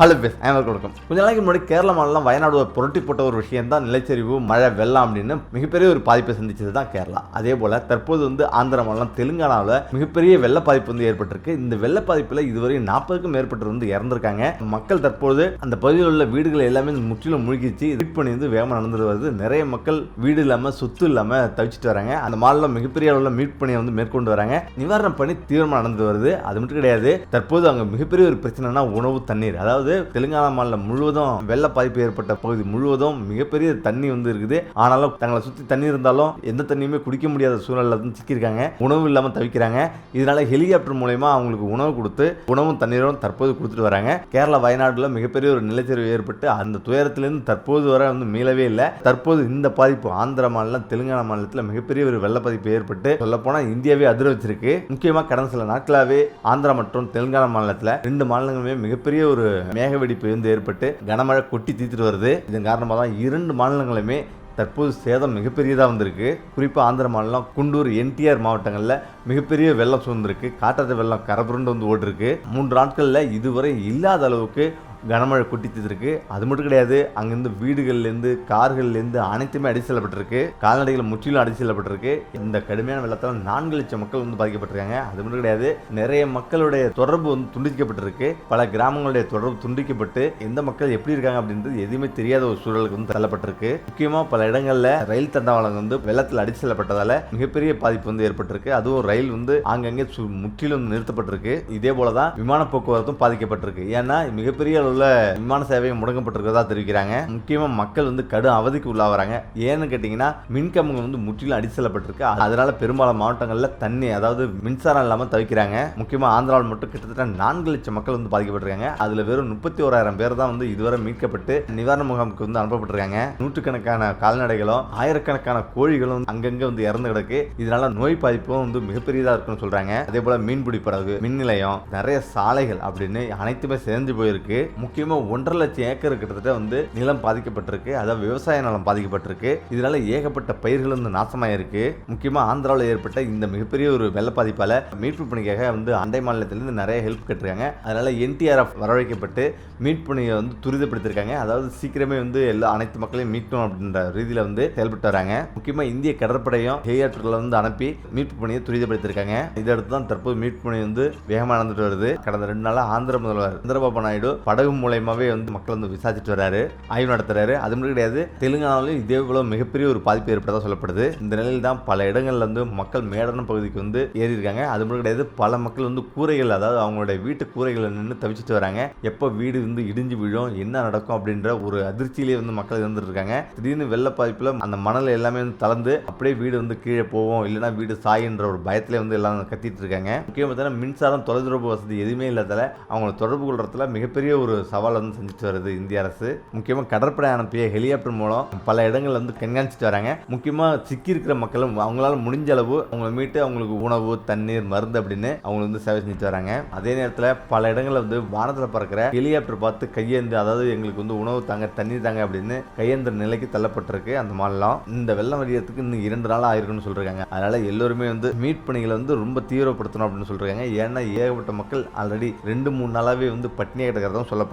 Hello base அனைவருக்கும் வணக்கம் கொஞ்ச நாளைக்கு முன்னாடி கேரள மாநிலம் வயநாடு புரட்டி போட்ட ஒரு விஷயம் தான் நிலச்சரிவு மழை வெள்ளம் அப்படின்னு மிகப்பெரிய ஒரு பாதிப்பை சந்திச்சது தான் கேரளா. அதே போல தற்போது வந்து ஆந்திர மாநிலம் தெலுங்கானாவில் மிகப்பெரிய வெள்ள பாதிப்பு வந்து ஏற்பட்டிருக்கு. இந்த வெள்ள பாதிப்பில் இதுவரை நாற்பதுக்கும் மேற்பட்டவர் வந்து இறந்திருக்காங்க. மக்கள் தற்போது அந்த பகுதியில் உள்ள வீடுகள் எல்லாமே முற்றிலும் மூழ்கிச்சு மீட் பண்ணி வந்து வேகமாக நடந்துட்டு வருது. நிறைய மக்கள் வீடு இல்லாமல் சொத்து இல்லாமல் தவிச்சிட்டு வராங்க. அந்த மாநிலம் மிகப்பெரிய அளவில் மீட் பணியை வந்து மேற்கொண்டு வராங்க. நிவாரண பணி தீவிரமாக நடந்து வருது. அது மட்டும் கிடையாது தற்போது அங்கே மிகப்பெரிய ஒரு பிரச்சனைனா உணவு தண்ணீர். அதாவது தெலுங்கானா மாநிலம் முழுவதும் வெள்ள பாதிப்பு ஏற்பட்ட பகுதி முழுவதும் மிகப்பெரிய தண்ணி வந்து இருக்குது. ஆனாலும் தங்களை சுற்றி தண்ணி இருந்தாலும் எந்த தண்ணியுமே குடிக்க முடியாத சூழலில் வந்து சிக்கியிருக்காங்க. உணவு இல்லாமல் தவிக்கிறாங்க. இதனால ஹெலிகாப்டர் மூலயமா அவங்களுக்கு உணவு கொடுத்து உணவும் தண்ணீரும் தற்போது கொடுத்துட்டு வராங்க. கேரளா வயநாடுல மிகப்பெரிய ஒரு நிலச்சரிவு ஏற்பட்டு அந்த துயரத்திலிருந்து தற்போது வரை வந்து மீளவே இல்லை. தற்போது இந்த பாதிப்பு ஆந்திர மாநிலம் தெலுங்கானா மாநிலத்தில் மிகப்பெரிய ஒரு வெள்ள பாதிப்பு ஏற்பட்டு சொல்லப்போனால் இந்தியாவே அதிர வச்சிருக்கு. முக்கியமாக கடந்த சில நாட்களாகவே ஆந்திரா மற்றும் தெலுங்கானா மாநிலத்தில் ரெண்டு மாநிலங்களுமே மிகப்பெரிய ஒரு மேகவெடிப்பு இருந்து வந்து ஏற்பட்டு கனமழை கொட்டி தீர்த்துட்டு வருது. இதன் காரணமாக தான் இரண்டு மாநிலங்களுமே தற்போது சேதம் மிகப்பெரியதாக வந்திருக்கு. குறிப்பாக ஆந்திர மாநிலம் குண்டூர் என்டிஆர் மாவட்டங்களில் மிகப்பெரிய வெள்ளம் சூழ்ந்திருக்கு. காட்டாற்று வெள்ளம் கரபுரண்டு வந்து ஓட்டிருக்கு மூன்று நாட்களில் இதுவரை இல்லாத அளவுக்கு கனமழை குட்டித்திருக்கு அது மட்டும் கிடையாது அங்கேருந்து வீடுகள்லேருந்து கார்கள்லேருந்து அனைத்துமே அடி செல்லப்பட்டிருக்கு. கால்நடைகள் முற்றிலும் அடி செல்லப்பட்டிருக்கு. இந்த கடுமையான வெள்ளத்தால் நான்கு லட்சம் மக்கள் வந்து பாதிக்கப்பட்டிருக்காங்க. அது மட்டும் கிடையாது நிறைய மக்களுடைய தொடர்பு வந்து துண்டிக்கப்பட்டிருக்கு. பல கிராமங்களுடைய தொடர்பு துண்டிக்கப்பட்டு எந்த மக்கள் எப்படி இருக்காங்க அப்படின்றது எதுவுமே தெரியாத ஒரு சூழலுக்கு வந்து தள்ளப்பட்டிருக்கு. முக்கியமாக பல இடங்களில் ரயில் தண்டவாளம் வந்து வெள்ளத்தில் அடி செல்லப்பட்டதால மிகப்பெரிய பாதிப்பு வந்து ஏற்பட்டிருக்கு. அதுவும் ரயில் வந்து அங்கங்கே சு- முற்றிலும் நிறுத்தப்பட்டிருக்கு. இதே போல தான் விமான போக்குவரத்தும் பாதிக்கப்பட்டிருக்கு. ஏன்னா மிகப்பெரிய அளவில் விமான சேவை முடங்கப்பட்டிருக்கிறதா தெரிவிக்கிறாங்க. முக்கியமாக மக்கள் வந்து கடும் அவதிக்கு உள்ளாகிறாங்க ஏன்னு கேட்டிங்கன்னா மின்கம்பங்கள் வந்து முற்றிலும் அடி செல்லப்பட்டிருக்கு அதனால பெரும்பாலான மாவட்டங்களில் தண்ணி அதாவது மின்சாரம் இல்லாமல் தவிக்கிறாங்க. முக்கியமாக ஆந்திராவில் மட்டும் கிட்டத்தட்ட நான்கு லட்சம் மக்கள் வந்து பாதிக்கப்பட்டிருக்காங்க. அதில் வெறும் முப்பத்தி ஓராயிரம் பேர் தான் வந்து இதுவரை மீட்கப்பட்டு நிவாரண முகாமுக்கு வந்து அனுப்பப்பட்டிருக்காங்க. நூற்றுக்கணக்கான கால்நடைகளும் ஆயிரக்கணக்கான கோழிகளும் அங்கங்கே வந்து இறந்து கிடக்கு. இதனால நோய் பாதிப்பும் வந்து மிகப்பெரியதாக இருக்குன்னு சொல்றாங்க. அதே போல மீன்பிடி படகு மின் நிலையம் நிறைய சாலைகள் அப்படின்னு அனைத்துமே சேர்ந்து போயிருக்கு. முக்கியமாக ஒன்றரை லட்சம் ஏக்கர் கிட்டத்தட்ட வந்து நிலம் பாதிக்கப்பட்டிருக்கு. அதாவது விவசாய நிலம் பாதிக்கப்பட்டிருக்கு. இதனால ஏகப்பட்ட பயிர்கள் வந்து நாசமாயிருக்கு. முக்கியமாக ஆந்திராவில் ஏற்பட்ட இந்த மிகப்பெரிய ஒரு வெள்ள பாதிப்பால் மீட்பு பணிக்காக வந்து அண்டை மாநிலத்திலேருந்து நிறைய ஹெல்ப் கேட்டிருக்காங்க. அதனால என்டிஆர்எஃப் வரவழைக்கப்பட்டு மீட்பு பணியை வந்து துரிதப்படுத்திருக்காங்க. அதாவது சீக்கிரமே வந்து எல்லா அனைத்து மக்களையும் மீட்கணும் அப்படின்ற ரீதியில் வந்து செயல்பட்டு வராங்க. முக்கியமாக இந்திய கடற்படையும் ஹெலிகாப்டரில் வந்து அனுப்பி மீட்பு பணியை துரிதப்படுத்திருக்காங்க. இதையடுத்து தான் தற்போது மீட்பு பணி வந்து வேகமாக நடந்துட்டு வருது. கடந்த ரெண்டு நாளாக ஆந்திர முதல்வர் சந்திரபாபு நாயுடு படகு மூலயமாவே வந்து மக்கள் வந்து விசாரிச்சுட்டு வராரு ஆய்வு நடத்துறாரு. அது மட்டும் கிடையாது தெலுங்கானாலும் இதே போல மிகப்பெரிய ஒரு பாதிப்பு ஏற்பட்டதாக சொல்லப்படுது. இந்த நிலையில் தான் பல இடங்கள்ல வந்து மக்கள் மேடான பகுதிக்கு வந்து ஏறி இருக்காங்க அது மட்டும் கிடையாது பல மக்கள் வந்து கூரைகள் அதாவது அவங்களுடைய வீட்டு கூரைகளை நின்று தவிச்சிட்டு வராங்க. எப்போ வீடு வந்து இடிஞ்சு விழும் என்ன நடக்கும் அப்படின்ற ஒரு அதிர்ச்சியிலே வந்து மக்கள் இருந்துட்டு இருக்காங்க திடீர்னு வெள்ள பாதிப்புல அந்த மணல் எல்லாமே வந்து தளர்ந்து அப்படியே வீடு வந்து கீழே போவோம் இல்லைன்னா வீடு சாயின்ற ஒரு பயத்திலே வந்து எல்லாம் கத்திட்டு இருக்காங்க. முக்கியமாக பார்த்தீங்கன்னா மின்சாரம் தொலைதொடர்பு வசதி எதுவுமே இல்லாதால அவங்கள தொடர்பு கொள்றதுல மிகப்பெரிய ஒரு சவால் வந்து செஞ்சுட்டு வருது இந்திய அரசு. முக்கியமாக கடற்படை அனுப்பிய ஹெலிகாப்டர் மூலம் பல இடங்கள்ல வந்து கண்காணிச்சுட்டு வராங்க. முக்கியமாக சிக்கி இருக்கிற மக்களும் அவங்களால முடிஞ்ச அளவு அவங்கள மீட்டு அவங்களுக்கு உணவு தண்ணீர் மருந்து அப்படின்னு அவங்க வந்து சேவை செஞ்சுட்டு வராங்க. அதே நேரத்தில் பல இடங்களில் வந்து வானத்தில் பறக்கிற ஹெலிகாப்டர் பார்த்து கையேந்து அதாவது எங்களுக்கு வந்து உணவு தாங்க தண்ணீர் தாங்க அப்படின்னு கையேந்திர நிலைக்கு தள்ளப்பட்டிருக்கு அந்த மாநிலம். இந்த வெள்ளம் வரியத்துக்கு இன்னும் இரண்டு நாள் ஆயிருக்குன்னு சொல்றாங்க அதனால எல்லோருமே வந்து மீட் பணிகளை வந்து ரொம்ப தீவிரப்படுத்தணும் அப்படின்னு சொல்றாங்க ஏன்னா ஏகப்பட்ட மக்கள் ஆல்ரெடி ரெண்டு மூணு நாளாவே வந்து பட்னியாக கிடக்கிறதும் சொல்ல